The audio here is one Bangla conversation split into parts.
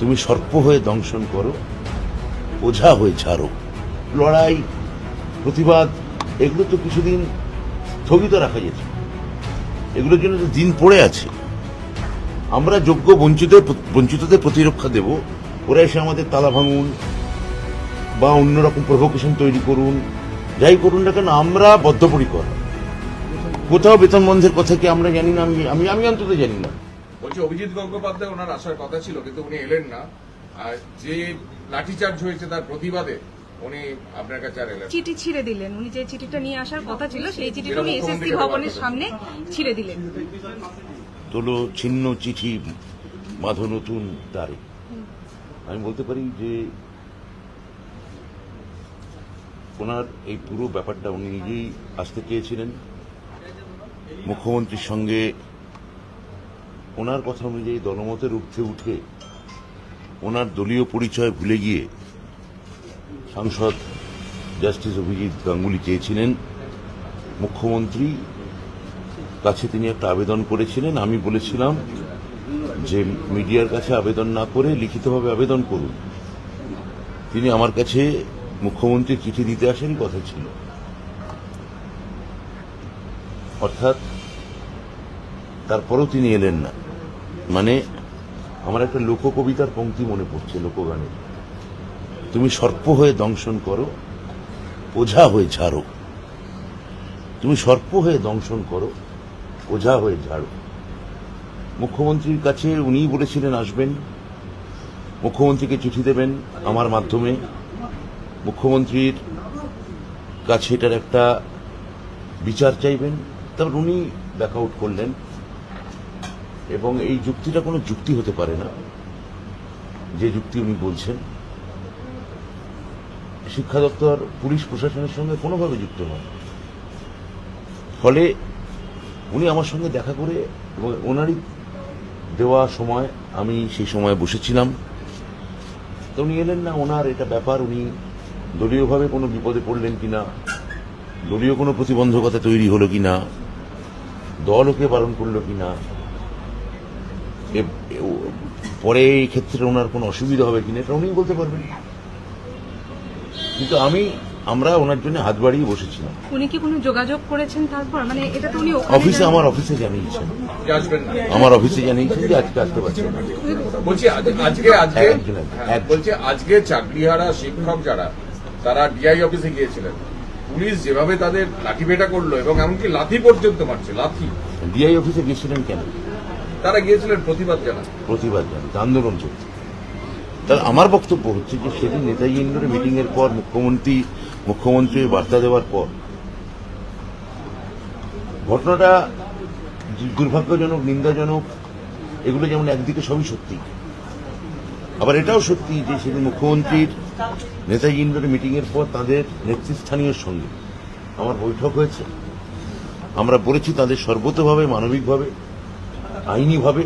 তুমি সর্প হয়ে দংশন করো, ওঝা হয়ে ছাড়ো লড়াই, প্রতিবাদ, এগুলো তো কিছুদিন স্থগিত রাখা যেত। এগুলোর জন্য তো দিন পড়ে আছে। আমরা যোগ্য বঞ্চিত বঞ্চিতদের প্রতিরক্ষা দেব। ওরা এসে আমাদের তালা ভাঙুন বা অন্যরকম প্রভোকেশন তৈরি করুন। যাই করুন না কেন, আমরা বদ্ধপরিকর। কোথাও বেতন বন্ধের কথা কি আমরা জানি না? আমি আমি আমি অন্তত জানি না। বলছি অভিজিৎ গঙ্গোপাধ্যায় ওনার আসার কথা ছিল কিন্তু উনি এলেন না। আর যে লাঠিচার্জ হয়েছে তার প্রতিবাদে উনি আপনার কাছে আর এলেন চিঠি ছিঁড়ে দিলেন। উনি যে চিঠিটা নিয়ে আসার কথা ছিল সেই চিঠিটা উনি এসএসসি ভবনের সামনে ছিঁড়ে দিলেন। তোলো ছিন্ন চিঠি বাঁধো নতুন তারে আমি বলতে পারি যে ওনার এই পুরো ব্যাপারটা উনি নিজেই আসতে চেয়েছিলেন। মুখ্যমন্ত্রীর সঙ্গে ওনার কথা অনুযায়ী দলমতের ঊর্ধ্বে উঠে ওনার দলীয় পরিচয় ভুলে গিয়ে সাংসদ জাস্টিস অভিজিৎ গাঙ্গুলি চেয়েছিলেন, মুখ্যমন্ত্রী, কাছে তিনি একটা আবেদন করেছিলেন, আমি বলেছিলাম যে মিডিয়ার কাছে আবেদন না করে লিখিতভাবে আবেদন করুন। তিনি আমার কাছে মুখ্যমন্ত্রীর চিঠি দিতে আসেন, কথা ছিল। অর্থাৎ তারপরেও তিনি এলেন না। মানে আমার একটা লোককবিতার পংক্তি মনে পড়ছে লোকগানের। তুমি সর্প হয়ে দংশন করো, ওঝা হয়ে ঝাড়ো। তুমি সর্প হয়ে দংশন করো, ওঝা হয়ে ঝাড়ো। মুখ্যমন্ত্রীর কাছে উনিই বলেছিলেন, আসবেন। মুখ্যমন্ত্রীকে চিঠি দেবেন আমার মাধ্যমে। মুখ্যমন্ত্রীর কাছে এটার একটা বিচার চাইবেন। তারপর উনি ব্যাক আউট করলেন। এবং এই যুক্তিটা কোনো যুক্তি হতে পারে না। যে যুক্তি উনি বলছেন, শিক্ষা দপ্তর, পুলিশ, প্রশাসনের সঙ্গে কোনোভাবে যুক্ত নয়। ফলে উনি আমার সঙ্গে দেখা করে এবং ওনারই দেওয়া সময়, আমি সেই সময় বসেছিলাম। তো উনি এলেন না, ওনার এটা ব্যাপার, উনি দলীয়ভাবে কোনো বিপদে পড়লেন কি না দলীয় কোনো প্রতিবন্ধকতা তৈরি হলো কিনা দল ওকে বারণ করল এ- ও- পরে এই ক্ষেত্রে ওনার কোনো অসুবিধা হবে কিনা এটা উনিই বলতে পারবেন। কিন্তু আমি আমরা ওনার জন্য হাত বাড়িয়ে বসেছিলাম। উনি কি কোনো যোগাযোগ করেছেন তারপর? মানে এটা তো উনি অফিসে আমার অফিসে জানিয়েছেন। আমার অফিসে জানিয়েছেন যে আজকে আসতে পারছেন না। বলছি আজকে আজকে। হ্যাঁ, বলছি আজকে চাকরিহারা শিক্ষক যারা তারা ডিআই অফিসে গিয়েছিলেন। পুলিশ যেভাবে তাদের লাঠি পেটা করল এবং এমনকি লাথি পর্যন্ত মারছে লাথি। ডিআই অফিসে গিয়েছিলেন কেন? তারা গিয়েছিলেন প্রতিবাদ জানাতে। প্রতিবাদ জানাতে, আন্দোলন চলছে তাহলে আমার বক্তব্য হচ্ছে যে সেদিন নেতাজি ইন্ডোরে মিটিং এর পর মুখ্যমন্ত্রী মুখ্যমন্ত্রী বার্তা দেওয়ার পর ঘটনাটা দুর্ভাগ্যজনক, নিন্দাজনক, এগুলো যেমন একদিকে সবই সত্যি। আবার এটাও সত্যি যে সেদিন মুখ্যমন্ত্রীর, নেতাজি ইন্ডোরে মিটিং এর পর তাদের নেতৃস্থানীয় সঙ্গে আমার বৈঠক হয়েছে। আমরা বলেছি তাদের সর্বতভাবে, মানবিকভাবে। আইনিভাবে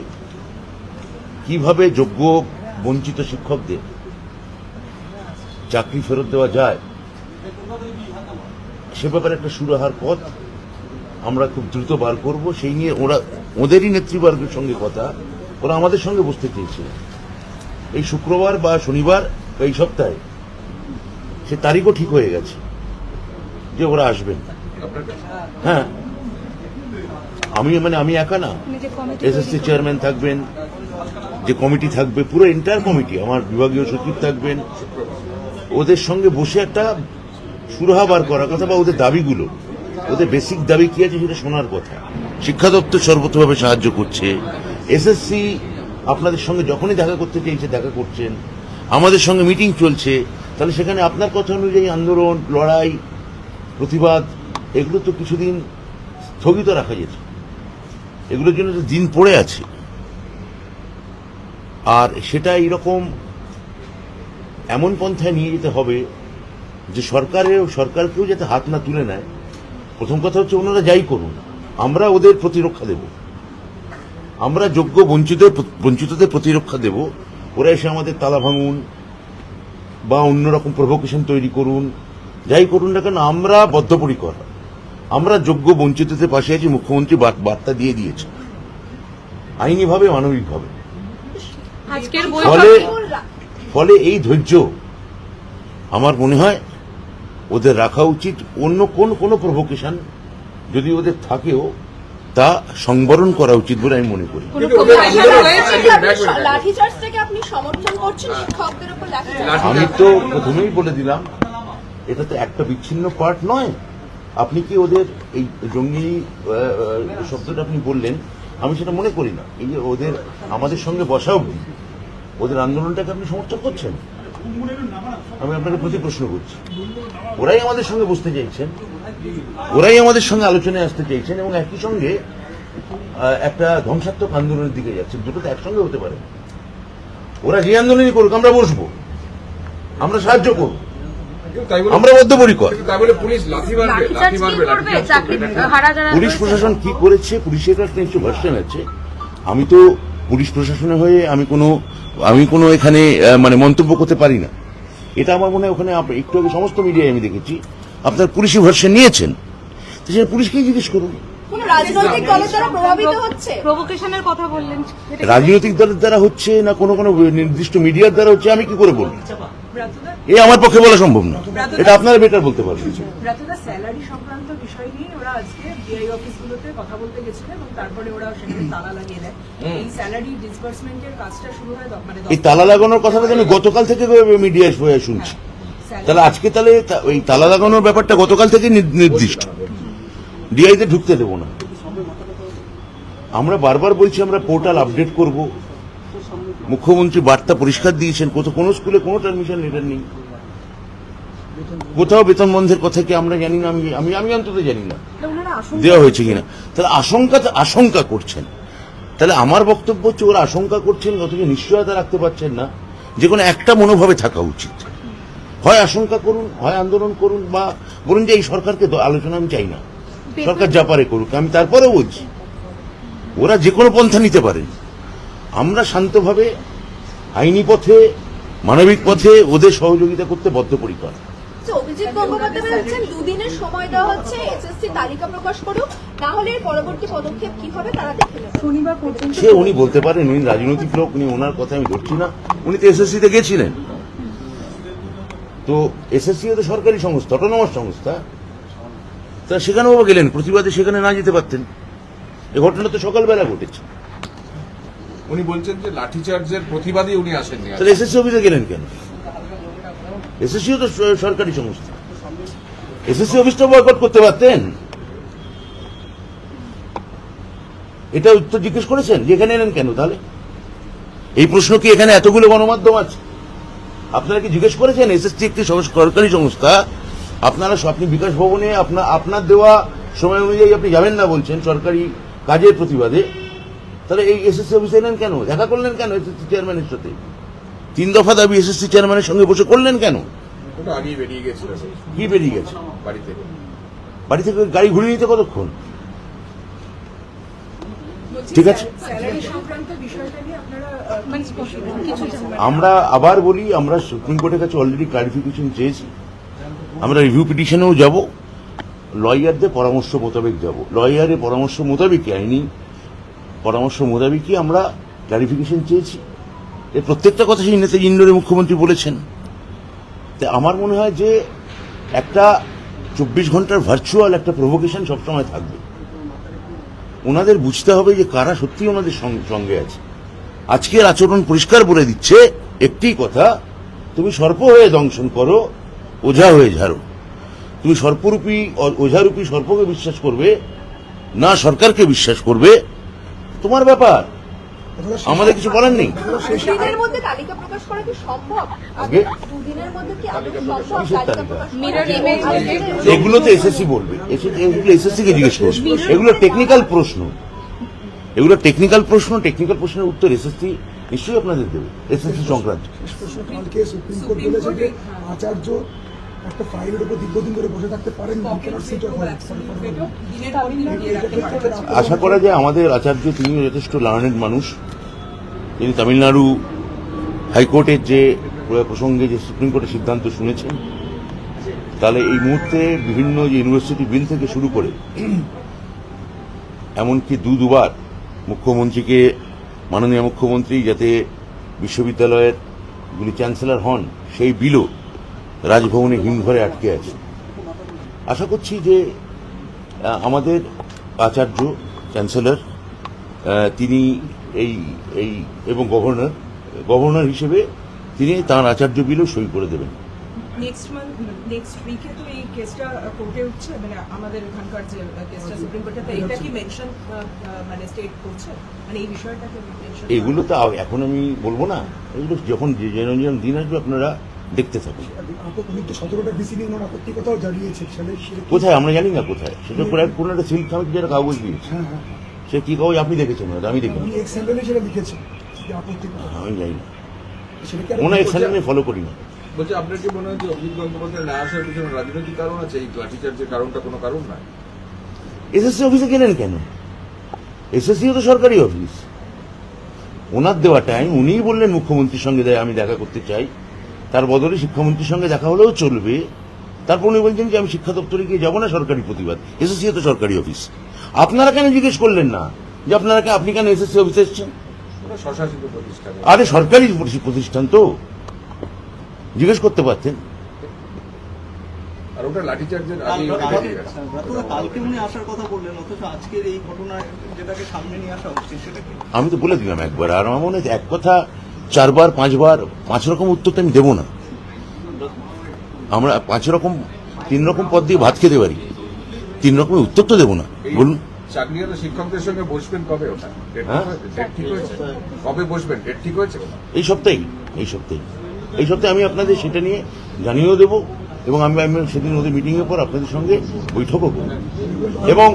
কীভাবে যোগ্য বঞ্চিত শিক্ষকদের চাকরি ফেরত দেওয়া যায় সে ব্যাপারে একটা সুরাহার পথ আমরা খুব দ্রুত বার করব। সেই নিয়ে ওরা ওদেরই নেতৃবর্গের সঙ্গে কথা ওরা আমাদের সঙ্গে বসতে চেয়েছিল এই শুক্রবার বা শনিবার এই সপ্তাহে সে তারিখও ঠিক হয়ে গেছে যে ওরা আসবেন। হ্যাঁ। আমি মানে আমি একা না। এসএসসি চেয়ারম্যান থাকবেন যে কমিটি থাকবে পুরো এন্টায়ার কমিটি আমার বিভাগীয় সচিব থাকবেন। ওদের সঙ্গে বসে একটা সুরাহা বার করার কথা বা ওদের দাবিগুলো। ওদের বেসিক দাবি কি আছে সেটা শোনার কথা। শিক্ষা দপ্তর সর্বতভাবে সাহায্য করছে। এসএসসি আপনাদের সঙ্গে যখনই দেখা করতে চাইছে দেখা করছেন। আমাদের সঙ্গে মিটিং চলছে। তাহলে সেখানে আপনার কথা অনুযায়ী আন্দোলন লড়াই প্রতিবাদ এগুলো তো কিছুদিন স্থগিত রাখা যেত। এগুলোর জন্য দিন পড়ে আছে। আর সেটা এইরকম এমন পন্থায় নিয়ে যেতে হবে যে সরকারের সরকারকেও যাতে হাত না তুলে নেয়। প্রথম কথা হচ্ছে ওনারা যাই করুন, আমরা ওদের প্রতিরক্ষা দেব। আমরা যোগ্য বঞ্চিত বঞ্চিতদের প্রতিরক্ষা দেব। ওরা এসে আমাদের তালা ভাঙুন বা অন্যরকম প্রভোকেশন তৈরি করুন। যাই করুন না কেন, আমরা বদ্ধপরিকর। আমরা যোগ্য বঞ্চিতদের পাশে আছি মুখ্যমন্ত্রী বার্তা দিয়ে দিয়েছে। আইনিভাবে মানবিকভাবে। আজকের ফলে ফলে এই ধৈর্য আমার মনে হয় ওদের রাখা উচিত। অন্য কোন কোন প্রভোকেশন যদি ওদের থাকেও তা সংবরণ করা উচিত বলে আমি মনে করি। লাঠিচার্জ আমি তো প্রথমেই বলে দিলাম এটা তো একটা বিচ্ছিন্ন পার্ট নয়। আপনি কি ওদের এই জঙ্গি শব্দটা আপনি বললেন, আমি সেটা মনে করি না। এই যে ওদের আমাদের সঙ্গে বসা অবধি ওদের আন্দোলনটাকে আপনি সমর্থন করছেন? আমি আপনাকে প্রতি প্রশ্ন করছি। ওরাই আমাদের সঙ্গে বসতে চাইছেন ওরাই আমাদের সঙ্গে আলোচনায় আসতে চাইছেন এবং একই সঙ্গে একটা ধ্বংসাত্মক আন্দোলনের দিকে যাচ্ছে। দুটো তো একসঙ্গে হতে পারে। ওরা যে আন্দোলনই করুক, আমরা বসবো। আমরা সাহায্য করব। আমরা বলে পুলিশ? প্রশাসন কি করেছে? পুলিশের একটা নিশ্চয় ভার্সন আছে। আমি তো পুলিশ প্রশাসনের হয়ে আমি কোনো আমি কোনো এখানে মানে মন্তব্য করতে পারি না। এটা আমার মনে হয় ওখানে একটু আগে সমস্ত মিডিয়ায় আমি দেখেছি। আপনার পুলিশি ভার্সন নিয়েছেন। তো সেটা পুলিশকেই জিজ্ঞেস করুন। কোন রাজনৈতিক দলের দ্বারা প্রভাবিত হচ্ছে? প্রভোকেশনের কথা বললেন। সেটা কি- রাজনৈতিক দলের দ্বারা হচ্ছে না কোনো কোনো নির্দিষ্ট মিডিয়ার দ্বারা হচ্ছে? আমি কি করে বলব? এ আমার পক্ষে বলা সম্ভব না। এটা আপনারা বেটার বলতে পারবেন। স্যালারি সংক্রান্ত বিষয় নিয়ে ওরা আজকে বিআই অফিসগুলোতে কথা বলতে গেছিল এবং তারপরে ওরা সেখানে তালা লাগিয়ে দেয়। এই স্যালারি ডিসবার্সমেন্টের কাজটা শুরু হয় মানে এই তালা লাগানোর কথাটা আমি গতকাল থেকে মিডিয়ায় শুনছি। তাহলে আজকে তাহলে ওই তালা লাগানোর ব্যাপারটা গতকাল থেকে নির- নির্দিষ্ট। ডিআইতে ঢুকতে দেবো না। আমরা বারবার বলছি আমরা পোর্টাল আপডেট করব। মুখ্যমন্ত্রী বার্তা পরিষ্কার দিয়েছেন কোথাও কোনো স্কুলে কোনো পারমিশন লেটার নেই। কোথাও বেতন বন্ধের কথা কি আমরা জানি না? আমি আমি আমি অন্তত জানি না। দেওয়া হয়েছে কিনা? তাহলে আশঙ্কা আশঙ্কা করছেন। তাহলে আমার বক্তব্য হচ্ছে ওরা আশঙ্কা করছেন অথচ নিশ্চয়তা রাখতে পারছেন না। যে কোনো একটা মনোভাবে থাকা উচিত। হয় আশঙ্কা করুন হয় আন্দোলন করুন বা বলুন যে এই সরকারকে আলোচনা আমি চাই না। সরকার যা পারে করুক আমি তারপরেও বলছি। ওরা যে কোনো পন্থা নিতে পারেন। আমরা শান্তভাবে আইনি পথে মানবিক পথে ওদের সহযোগিতা করতে বদ্ধপরিকর। যে অভিজিৎ গঙ্গোপাধ্যায় বলছেন দুদিনের সময় দেওয়া হচ্ছে এসএসসি তালিকা প্রকাশ করুক না পরবর্তী পদক্ষেপ কি হবে তারা দেখে শনিবার পর্যন্ত সে উনি বলতে পারেন উনি রাজনৈতিক লোক উনি ওনার কথা আমি ধরছি না উনি তো এসএসসি তে গেছিলেন। তো এসএসসি তো সরকারি সংস্থা অটোনমাস সংস্থা। তা সেখানে বাবা গেলেন প্রতিবাদে সেখানে না যেতে পারতেন। এ ঘটনা তো সকালবেলা ঘটেছে। উনি বলছেন যে লাঠিচার্জের প্রতিবাদী উনি আসেননি তাহলে এসএসসি অফিসে গেলেন কেন? এসএসসিও তো সরকারি সংস্থা। এসএসসি অফিসটা বয়কট করতে পারতেন? এটা উত্তর জিজ্ঞেস করেছেন? যে এখানে এলেন কেন তাহলে? এই প্রশ্ন কি এখানে এতগুলো গণমাধ্যম আছে? আপনারা কি জিজ্ঞেস করেছেন? এসএসসি একটি সরকারি সংস্থা। আপনারা আপনি বিকাশ ভবনে আপনার দেওয়া সময় অনুযায়ী আপনি যাবেন না বলছেন সরকারি কাজের প্রতিবাদে। তাহলে এই এসএসসি অফিসে এলেন কেন? দেখা করলেন কেন এসএসসি চেয়ারম্যানের সাথে? তিন দফা দাবি এসএসসি চেয়ারম্যানের সঙ্গে বসে করলেন কেন? আগেই বেরিয়ে গেছিলেন কি বেরিয়ে গেছে? বাড়ি থেকে বাড়ি থেকে গাড়ি ঘুরিয়ে নিতে কতক্ষণ? ঠিক আছে। স্যালারি সংক্রান্ত বিষয়টা নিয়ে আপনারা আহ, মানে স্পষ্ট কিছু জানা- আমরা আবার বলি আমরা সুপ্রিম কোর্টের কাছে অলরেডি ক্লারিফিকেশন চেয়েছি। আমরা রিভিউ পিটিশনেও যাব। লয়ারদের পরামর্শ মোতাবেক যাব। লয়ারের পরামর্শ মোতাবেকই আইনি পরামর্শ মোতাবেকই আমরা ক্লারিফিকেশন চেয়েছি। এর প্রত্যেকটা কথা সেই নেতা ইন্ডোরে মুখ্যমন্ত্রী বলেছেন। তা আমার মনে হয় যে একটা চব্বিশ ঘণ্টার ভার্চুয়াল একটা প্রভোকেশন সবসময় থাকবে। ওনাদের বুঝতে হবে যে কারা সত্যি ওনাদের সঙ্গ- আছে। আজকের আচরণ পরিষ্কার বলে দিচ্ছে একটি কথা, তুমি সর্প হয়ে দংশন করো, ওঝা হয়ে ঝাড়ো। তুমি সর্পরূপী ওঝারূপী সর্পকে বিশ্বাস করবে, না সরকারকে বিশ্বাস করবে তোমার ব্যাপার? আমাদের কিছু বলার নেই এগুলো তো এসএসসি বলবে। এগুলো এসএসসি কে জিজ্ঞেস করবে এগুলো টেকনিক্যাল প্রশ্ন। এগুলো টেকনিক্যাল প্রশ্ন টেকনিক্যাল প্রশ্নের উত্তর এসএসসি নিশ্চয়ই আপনাদের দেবে। এসএসসি সংক্রান্ত। একটা ফাইলের উপর দীর্ঘদিন ধরে বসে থাকতে পারেন। আশা করা যায় আমাদের আচার্য তিনিও যথেষ্ট লার্নেড মানুষ। তিনি তামিলনাড়ু হাইকোর্টের যে প্রসঙ্গে যে সুপ্রিম কোর্টের সিদ্ধান্ত শুনেছেন তাহলে এই মুহূর্তে বিভিন্ন যে ইউনিভার্সিটি বিল থেকে শুরু করে এমনকি দু দুবার মুখ্যমন্ত্রীকে মাননীয় মুখ্যমন্ত্রী যাতে বিশ্ববিদ্যালয়ের গুলি চ্যান্সেলর হন সেই বিলও রাজভবনে হিমঘরে আটকে আছে। আশা করছি যে আমাদের আচার্য চ্যান্সেলর তিনি এই এই এবং গভর্নর গভর্নর হিসেবে তিনি তাঁর আচার্য বিলও সই করে দেবেন। নেক্সট মান্থ নেক্সট উইকে তো এই কেসটা কোর্টে উঠছে? মানে আমাদের এখানকার যে কেসটা সুপ্রিম কোর্টে এটা কি মেনশন মানে স্টেট করছে? মানে এই বিষয়টাকে এগুলো তো এখন আমি বলব না। এগুলো যখন যে যেন যেন দিন আসবে আপনারা দেখতে থাকুন। ওনার কোথায়? আমরা জানি না কোথায়। সেটা করে কোনো একটা সিল্ক আমি যেটা কাগজ দিয়েছে হ্যাঁ হ্যাঁ সে কি কাগজ আপনি দেখেছেন হয়তো, আমি দেখিনি। আমি জানি না। সেটা কি আর- কোনো আমি ফলো করি না। বলছি আপনার কি মনে হয় যে অভিজিৎ গঙ্গোপাধ্যায় না আসার পিছনে রাজনৈতিক কারণ আছে? এই লাঠিচার্জের কারণটা কোনো কারণ না এসএসসি অফিসে গেলেন কেন? এসএসসিও তো সরকারি অফিস ওনার দেওয়া টাইম উনিই বললেন মুখ্যমন্ত্রীর সঙ্গে দেয় আমি দেখা করতে চাই। তার বদলে শিক্ষামন্ত্রীর সঙ্গে দেখা হলেও চলবে। তারপর উনি বলছেন যে আমি শিক্ষা দপ্তরে গিয়ে যাব না সরকারি প্রতিবাদ। এসএসসি তো সরকারি অফিস। আপনারা কেন জিজ্ঞেস করলেন না যে আপনারা আপনি কেন এসএসসি অফিসে এসেছেন? ওটা স্বশাসিত প্রতিষ্ঠান। আরে সরকারি প্রতিষ্ঠান তো। জিজ্ঞেস করতে পারতেন। আর ওটা লাঠিচার্জের আগে বেরিয়ে গেছে। তো কালকে উনি আসার কথা বললেন অথচ আজকের এই ঘটনা যেটাকে সামনে নিয়ে আসা হচ্ছে সেটা আমি তো বলে দিলাম একবার আর আমার মনে হয় এক কথা চারবার পাঁচবার পাঁচ রকম উত্তর তো আমি দেবো না। আমরা পাঁচ রকম তিন রকম পদ দিয়ে ভাত খেতে পারি। তিন রকমের উত্তর তো দেবো না। বলুন। শিক্ষকদের সঙ্গে বসবেন কবে ওটা? ঠিক হ্যাঁ? হয়েছে? ঠিক কবে বসবেন? ডেট ঠিক হয়েছে? এই সপ্তাহেই এই সপ্তাহে এই সপ্তাহে আমি আপনাদের সেটা নিয়ে জানিয়েও দেবো। এবং আমি আমি সেদিন ওদের মিটিং এর পর আপনাদের সঙ্গে বৈঠকও করব। এবং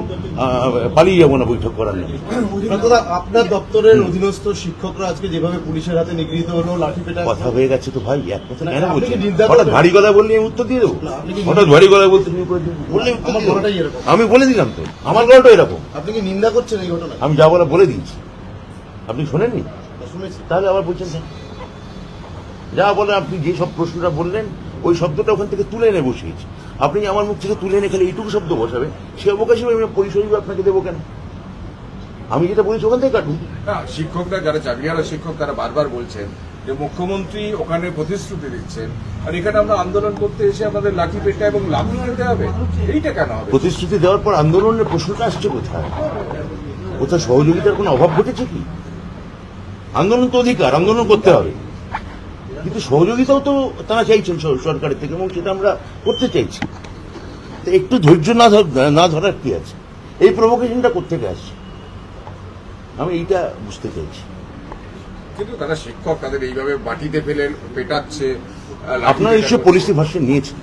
পালিয়ে যাব না বৈঠক করার অন্তত আপনার দপ্তরের অধীনস্থ শিক্ষকরা আজকে যেভাবে পুলিশের হাতে নিগৃহীত হলো লাঠি পেটা কথা হয়ে গেছে তো ভাই এক কথা কেন নিন্দা হঠাৎ? ভারী গলায় বললে আমি উত্তর দিয়ে দেবো? হঠাৎ ভারী গলায় বলতে বললে। আমি বলে দিলাম তো। আমার গলাটা এরকম। আপনি কি নিন্দা করছেন এই ঘটনা আমি যা বলা বলে দিয়েছি। আপনি শোনেননি? শুনেছি। তাহলে আবার বলছেন যা বলে আপনি যে সব প্রশ্নটা বললেন ওই শব্দটা ওখান থেকে তুলে এনে বসিয়েছি। আপনি আমার মুখ থেকে তুলে এনে খালি এইটুকু শব্দ বসাবে সে অবকাশে আমি পরিসরী আপনাকে দেবো কেন? আমি যেটা বলেছি ওখান থেকে কাটুন। শিক্ষকরা যারা চাকরিহারা শিক্ষক তারা বারবার বলছেন যে মুখ্যমন্ত্রী ওখানে প্রতিশ্রুতি দিচ্ছেন। আর এখানে আমরা আন্দোলন করতে এসে আমাদের লাঠি পেটা এবং লাঠি খেতে হবে? এইটা কেন হবে? প্রতিশ্রুতি দেওয়ার পর আন্দোলনের প্রশ্নটা আসছে কোথায়? কোথায় সহযোগিতার কোনো অভাব ঘটেছে কি? আন্দোলন তো অধিকার আন্দোলন করতে হবে। কিন্তু সহযোগিতাও তো তারা চাইছেন সর- সরকারের থেকে এবং সেটা আমরা করতে চাইছি। তো একটু ধৈর্য না না ধরার কি আছে? এই প্রভোকেশনটা কোথেকে আসছে? আমি এইটা বুঝতে চাইছি। কিন্তু তারা শিক্ষক তাদের এইভাবে মাটিতে ফেলে পেটাচ্ছে আপনারা এইসব। পলিসি ভার্সন নিয়েছেন।